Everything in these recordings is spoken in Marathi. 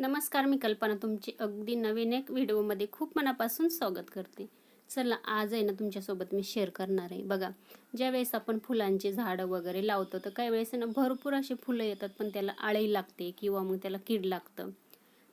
नमस्कार मी कल्पना. तुमची अगदी नवीन एक व्हिडिओमध्ये खूप मनापासून स्वागत करते. चला आज आहे ना तुमच्यासोबत मी शेअर करणार आहे. बघा ज्यावेळेस आपण फुलांची झाडं वगैरे लावतो तर काही वेळेस ना भरपूर असे फुलं येतात पण त्याला आळी लागते किंवा मग त्याला कीड लागतं.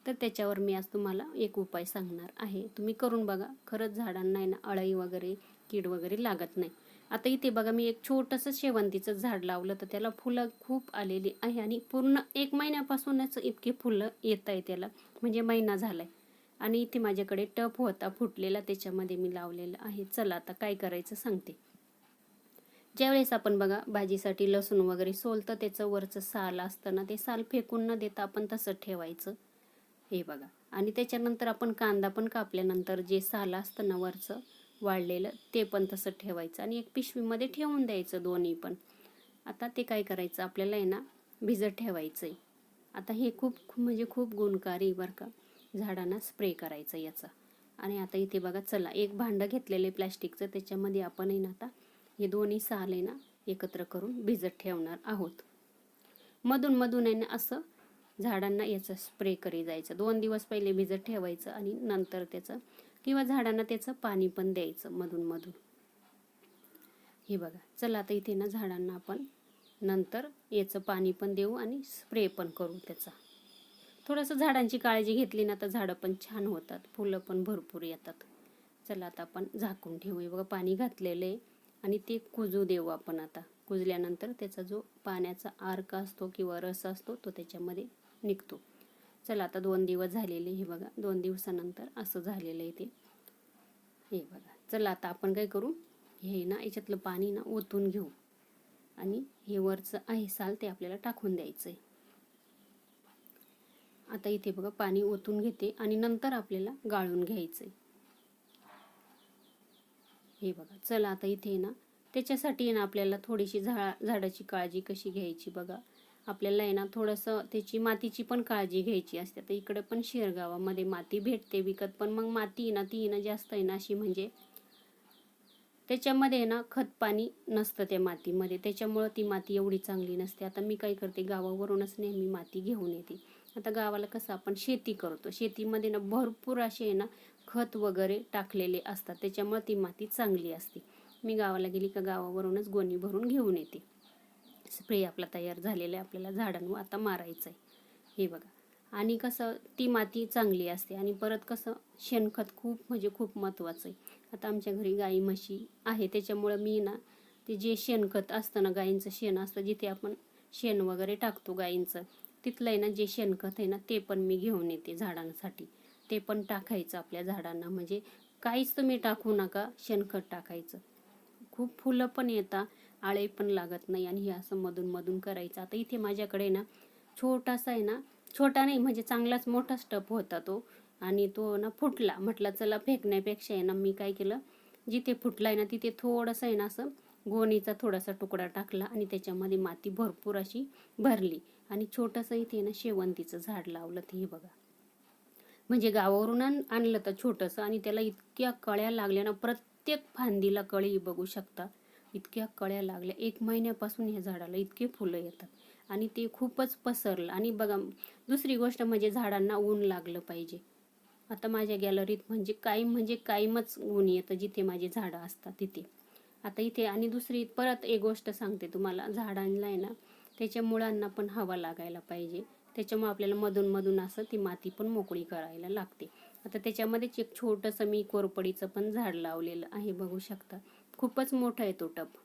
तर त्याच्यावर मी आज तुम्हाला एक उपाय सांगणार आहे. तुम्ही करून बघा खरंच झाडांना आहे ना अळई वगैरे कीड वगैरे लागत नाही. आता इथे बघा मी एक छोटंसं शेवंतीचं झाड लावलं तर त्याला फुलं खूप आलेली आहे आणि पूर्ण एक महिन्यापासूनच इतके फुलं येत आहे त्याला. म्हणजे महिना झालाय. आणि इथे माझ्याकडे टप होता फुटलेला त्याच्यामध्ये मी लावलेलं आहे. चला आता काय करायचं सांगते. ज्यावेळेस आपण बघा भाजीसाठी लसूण वगैरे सोलतं त्याचं वरचं साल असतं ना ते साल फेकून न देता आपण तसं ठेवायचं. हे बघा. आणि त्याच्यानंतर आपण कांदा पण कापल्यानंतर जे साल असतं ना वरचं वाळलेलं ते पण तसं ठेवायचं आणि एक पिशवीमध्ये ठेवून द्यायचं दोन्ही पण. आता ते काय करायचं? आपल्याला आहे ना भिजत ठेवायचं आहे आता हे खूप म्हणजे खूप गुणकारी बरं का झाडांना स्प्रे करायचं याचा. आणि आता इथे बघा चला एक भांडं घेतलेलं आहे प्लॅस्टिकचं त्याच्यामध्ये आपण आहे ना आता हे दोन्ही साल आहे ना एकत्र करून भिजत ठेवणार आहोत. मधून मधून आहे ना असं झाडांना याचं स्प्रे करी जायचं. दोन दिवस पहिले भिजत ठेवायचं आणि नंतर त्याचं किंवा झाडांना त्याचं पाणी पण द्यायचं मधून मधून. हे बघा चला आता इथे ना झाडांना आपण नंतर याचं पाणी पण देऊ आणि स्प्रे पण करू त्याचा. थोडंसं झाडांची काळजी घेतली ना तर झाडं पण छान होतात फुलं पण भरपूर येतात. चला आता आपण झाकून ठेवूया बघा पाणी घातलेलं आहे आणि ते कुजू देऊ आपण आता. कुजल्यानंतर त्याचा जो पाण्याचा आर्क असतो किंवा रस असतो तो त्याच्यामध्ये निघतो. चला आता दोन दिवस झालेले हे बघा. दोन दिवसानंतर असं झालेलं आहे ते. हे बघा. चला आता आपण काय करू? हे ना याच्यातलं पाणी ना ओतून घेऊ. आणि हे वरचं आहे साल ते आपल्याला टाकून द्यायचं आहे आता इथे बघा पाणी ओतून घेते आणि नंतर आपल्याला गाळून घ्यायचं आहे हे बघा. चला आता इथे ना त्याच्यासाठी ना आपल्याला थोडीशी झाडा झाडाची काळजी कशी घ्यायची बघा. आपल्याला आहे ना थोडंसं त्याची मातीची पण काळजी घ्यायची असते. तर इकडे पण शेरगावामध्ये माती भेटते विकत पण. मग माती ना ती ना जास्त आहे ना अशी म्हणजे त्याच्यामध्ये ना खत पाणी नसतं त्या मातीमध्ये. त्याच्यामुळं ती माती एवढी चांगली नसते. आता मी काय करते गावावरूनच नेहमी माती घेऊन येते. आता गावाला कसं आपण शेती करतो. शेतीमध्ये ना भरपूर असे आहे ना खत वगैरे टाकलेले असतात. त्याच्यामुळं ती माती चांगली असते. मी गावाला गेली का गावावरूनच गोणी भरून घेऊन येते. स्प्रे आपला तयार झालेला आहे आपल्याला झाडांवर आता मारायचं आहे हे बघा. आणि कसं ती माती चांगली असते आणि परत कसं शेणखत खूप म्हणजे खूप महत्त्वाचं आहे आता आमच्या घरी गाई म्हशी आहे त्याच्यामुळं मी ना ते जे शेणखत असतं ना गाईंचं शेण असतं जिथे आपण शेण वगैरे टाकतो गाईंचं तिथलं आहे ना जे शेणखत आहे ना ते पण मी घेऊन येते झाडांसाठी. ते पण टाकायचं आपल्या झाडांना. म्हणजे काहीच तुम्ही टाकू नका शेणखत टाकायचं. खूप फुलं पण येतात आळे पण लागत नाही आणि हे असं मधून मधून करायचं. आता इथे माझ्याकडे ना छोटासा आहे ना छोटा नाही म्हणजे चांगलाच मोठा स्टप होता तो. आणि तो ना फुटला. म्हटलं चला फेकण्यापेक्षा आहे ना मी काय केलं जिथे फुटला आहे ना तिथे थोडंसं आहे ना असं गोणीचा थोडासा तुकडा टाकला आणि त्याच्यामध्ये माती भरपूर अशी भरली. आणि छोटंसं इथे ना शेवंतीचं झाड लावलं ते हे बघा. म्हणजे गावावरून आणलं तर छोटंसं आणि त्याला इतक्या कळ्या लागल्या ना प्रत्येक फांदीला कळी बघू शकता. इतक्या कळ्या लागल्या. एक महिन्यापासून ह्या झाडाला इतके फुलं येतात. आणि ते खूपच पसरलं. आणि बघा दुसरी गोष्ट म्हणजे झाडांना ऊन लागलं पाहिजे. आता माझ्या गॅलरीत म्हणजे कायम म्हणजे कायमच ऊन येतं जिथे माझी झाडं असतात तिथे. आता इथे आणि दुसरी परत एक गोष्ट सांगते तुम्हाला. झाडांना आहे ना त्याच्या मुळांना पण हवा लागायला पाहिजे. त्याच्यामुळे आपल्याला मधून मधून असं ती माती पण मोकळी करायला लागते. आता त्याच्यामध्येच एक छोटंसं मी कोरपडीचं पण झाड लावलेलं आहे बघू शकता. खूपच मोठा आहे तो टप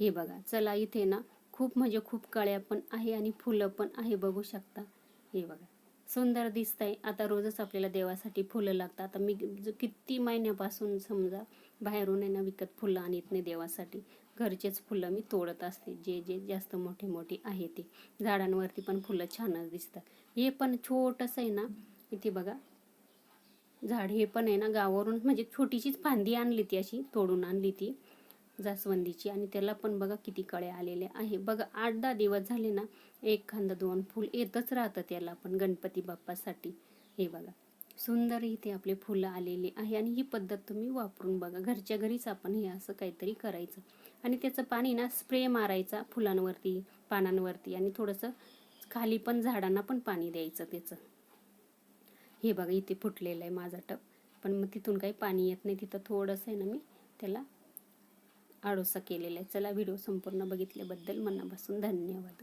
हे बघा चला इथे ना खूप म्हणजे खूप कळ्या पण आहे आणि फुलं पण आहे बघू शकता. हे बघा सुंदर दिसत आहे आता रोजच आपल्याला देवासाठी फुलं लागतात. आता मी किती महिन्यापासून समजा बाहेरून आहे ना विकत फुलं आणत नाही देवासाठी. घरचेच फुलं मी तोडत असते. जे जे जास्त मोठे मोठे आहे ते. झाडांवरती पण फुलं छानच दिसतात. हे पण छोटंसं आहे ना इथे बघा झाड हे पण आहे ना गावावरून म्हणजे छोटीशीच फांदी आणली ती अशी तोडून आणली ती जास्वंदीची. आणि त्याला पण बघा किती कळ्या आलेल्या आहे बघा आठ दहा दिवस झाले ना एक खांदा दोन फुल येतच राहतं त्याला पण गणपती बाप्पासाठी. हे बघा सुंदर इथे आपले फुलं आलेली आहे. आणि ही पद्धत तुम्ही वापरून बघा घरच्या घरीच आपण हे असं काहीतरी करायचं. आणि त्याचं पाणी ना स्प्रे मारायचा फुलांवरती पानांवरती. आणि थोडंसं खाली पण झाडांना पण पाणी द्यायचं त्याचं. हे बघा इथे फुटलेलं आहे माझा टप पण मग तिथून काही पाणी येत नाही. तिथं थोडंसं आहे ना मी त्याला आडोसा केलेला आहे. चला व्हिडिओ संपूर्ण बघितल्याबद्दल मनापासून धन्यवाद.